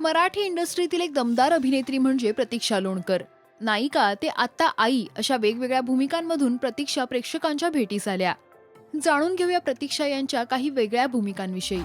मराठी इंडस्ट्रीतील एक दमदार अभिनेत्री म्हणजे प्रतीक्षा लोणकर. नायिका ते आत्ता आई अशा वेगवेगळ्या भूमिकांमधून प्रतीक्षा प्रेक्षकांच्या भेटीस आल्या. जाणून घेऊया प्रतीक्षा यांच्या काही वेगळ्या भूमिकांविषयी.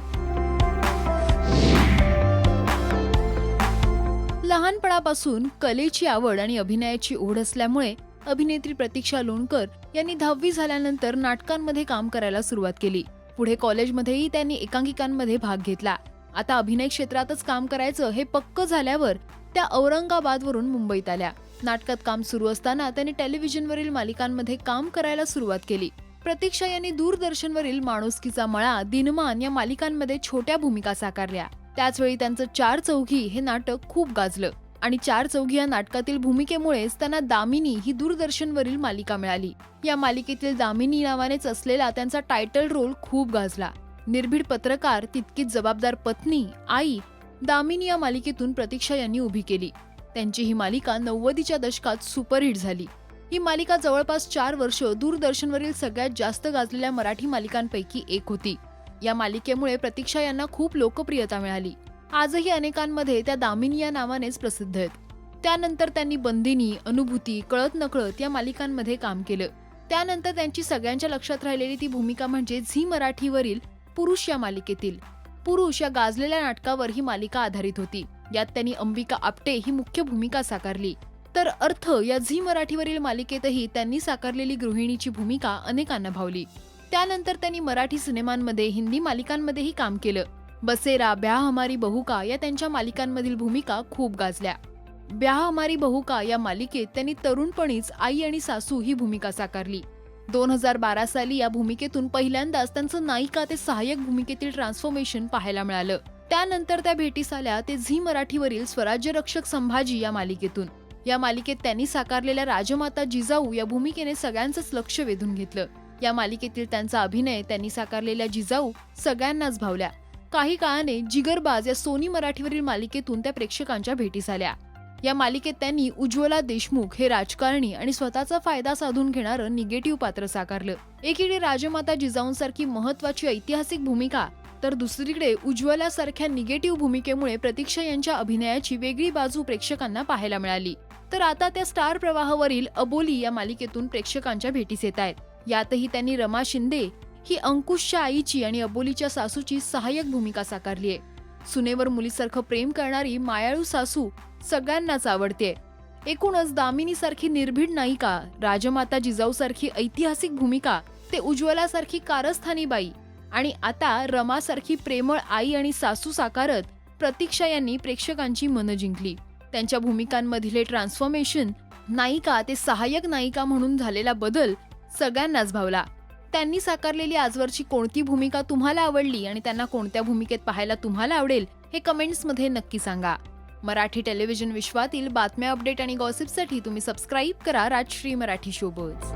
लहानपणापासून कलेची आवड आणि अभिनयाची ओढ असल्यामुळे अभिनेत्री प्रतीक्षा लोणकर यांनी दहावी झाल्यानंतर नाटकांमध्ये काम करायला सुरुवात केली. पुढे कॉलेजमध्येही त्यांनी एकांकिकांमध्ये भाग घेतला. आता अभिनय क्षेत्रातच काम करायचं हे पक्क झाल्यावर त्या औरंगाबादवरून मुंबईत आल्या. नाटकात काम सुरू असताना त्यांनी टेलिव्हिजनवरील मालिकांमध्ये काम करायला सुरुवात केली. प्रतीक्षा यांनी दूरदर्शनवरील माणुसकीचा मळा दिनमान या मालिकांमध्ये छोट्या भूमिका साकारल्या. त्याचवेळी त्यांचं चार चौघी हे नाटक खूप गाजलं आणि चार चौघी या नाटकातील भूमिकेमुळेच त्यांना दामिनी ही दूरदर्शनवरील मालिका मिळाली. या मालिकेतील दामिनी नावानेच असलेला त्यांचा टायटल रोल खूप गाजला. निर्भीड पत्रकार तितकीच जबाबदार पत्नी आई दामिनी या मालिकेतून प्रतीक्षा यांनी उभी केली. त्यांची ही मालिका नव्वदीच्या दशकात सुपरहिट झाली. ही मालिका जवळपास चार वर्ष दूरदर्शनवरील सगळ्यात जास्त गाजलेल्या मराठी मालिकांपैकी एक होती. या मालिकेमुळे प्रतीक्षा यांना खूप लोकप्रियता मिळाली. आजही अनेकांमध्ये त्या दामिनी या नावानेच प्रसिद्ध आहेत. त्यानंतर त्यांनी बंदिनी अनुभूती कळत नकळत या मालिकांमध्ये काम केलं. त्यानंतर त्यांची सगळ्यांच्या लक्षात राहिलेली ती भूमिका म्हणजे झी मराठीवरील पुरुष या मालिकेतील. पुरुष या गाजलेल्या नाटकावर ही मालिका आधारित होती. यात त्यांनी अंबिका आपटे ही मुख्य भूमिका साकारली. तर अर्थ या झी मराठीवरील मालिकेतही त्यांनी साकारलेली गृहिणीची भूमिका अनेकांना भावली. त्यानंतर त्यांनी मराठी सिनेमांमध्ये हिंदी मालिकांमध्येही काम केलं. बसेरा ब्या हमारी बहू का या त्यांच्या मालिकांमधील भूमिका खूप गाजल्या. ब्या हमारी बहू का या मालिकेत त्यांनी तरुणपणीच आई आणि सासू ही भूमिका साकारली. दोन हजार बारा साली या भूमिकेतून पहिल्यांदाच त्यांचं नायिका ते सहाय्यक भूमिकेतील ट्रान्सफॉर्मेशन पाहायला मिळालं. त्यानंतर त्या भेटीस आल्या ते झी मराठीवरील स्वराज्य रक्षक संभाजी या मालिकेतून. या मालिकेत त्यांनी साकारलेल्या राजमाता जिजाऊ या भूमिकेने सगळ्यांचंच लक्ष वेधून घेतलं. या मालिकेतील त्यांचा अभिनय त्यांनी साकारलेल्या जिजाऊ सगळ्यांनाच भावल्या. काही काळाने जिगरबाज या सोनी मराठीवरील मालिकेतून त्या प्रेक्षकांच्या भेटीस आल्या. या मालिकेत त्यांनी उज्ज्वला देशमुख हे राजकारणी आणि स्वतःचा फायदा साधून घेणारं निगेटिव्ह पात्र साकारलं. एकीकडे राजमाता जिजाऊंसारखी महत्वाची ऐतिहासिक भूमिका तर दुसरीकडे उज्ज्वलासारख्या निगेटिव्ह भूमिकेमुळे प्रतीक्षा यांच्या अभिनयाची वेगळी बाजू प्रेक्षकांना पाहायला मिळाली. तर आता त्या स्टार प्रवाहावरील अबोली या मालिकेतून प्रेक्षकांच्या भेटीस येत आहेत. यातही त्यांनी रमा शिंदे ही अंकुशच्या आईची आणि अबोलीच्या सासूची सहाय्यक भूमिका साकारली आहे. सुनेवर मुलीसारखं प्रेम करणारी मायाळू सासू सगळ्यांनाच आवडते. एकूणच दामिनीसारखी निर्भीड नायिका राजमाता जिजाऊसारखी ऐतिहासिक भूमिका ते उज्ज्वलासारखी कारस्थानी बाई आणि आता रमासारखी प्रेमळ आई आणि सासू साकारत प्रतीक्षा यांनी प्रेक्षकांची मनं जिंकली. त्यांच्या भूमिकांमधील हे ट्रान्सफॉर्मेशन नायिका ते सहाय्यक नायिका म्हणून झालेला बदल सगळ्यांनाच भावला. त्यांनी साकारलेली आजवरची कोणती भूमिका तुम्हाला आवडली आणि त्यांना कोणत्या भूमिकेत पाहायला तुम्हाला आवडेल हे कमेंट्समध्ये नक्की सांगा. मराठी टेलिव्हिजन विश्वातील बातम्या अपडेट आणि गॉसिपसाठी तुम्ही सबस्क्राईब करा राजश्री मराठी शोबज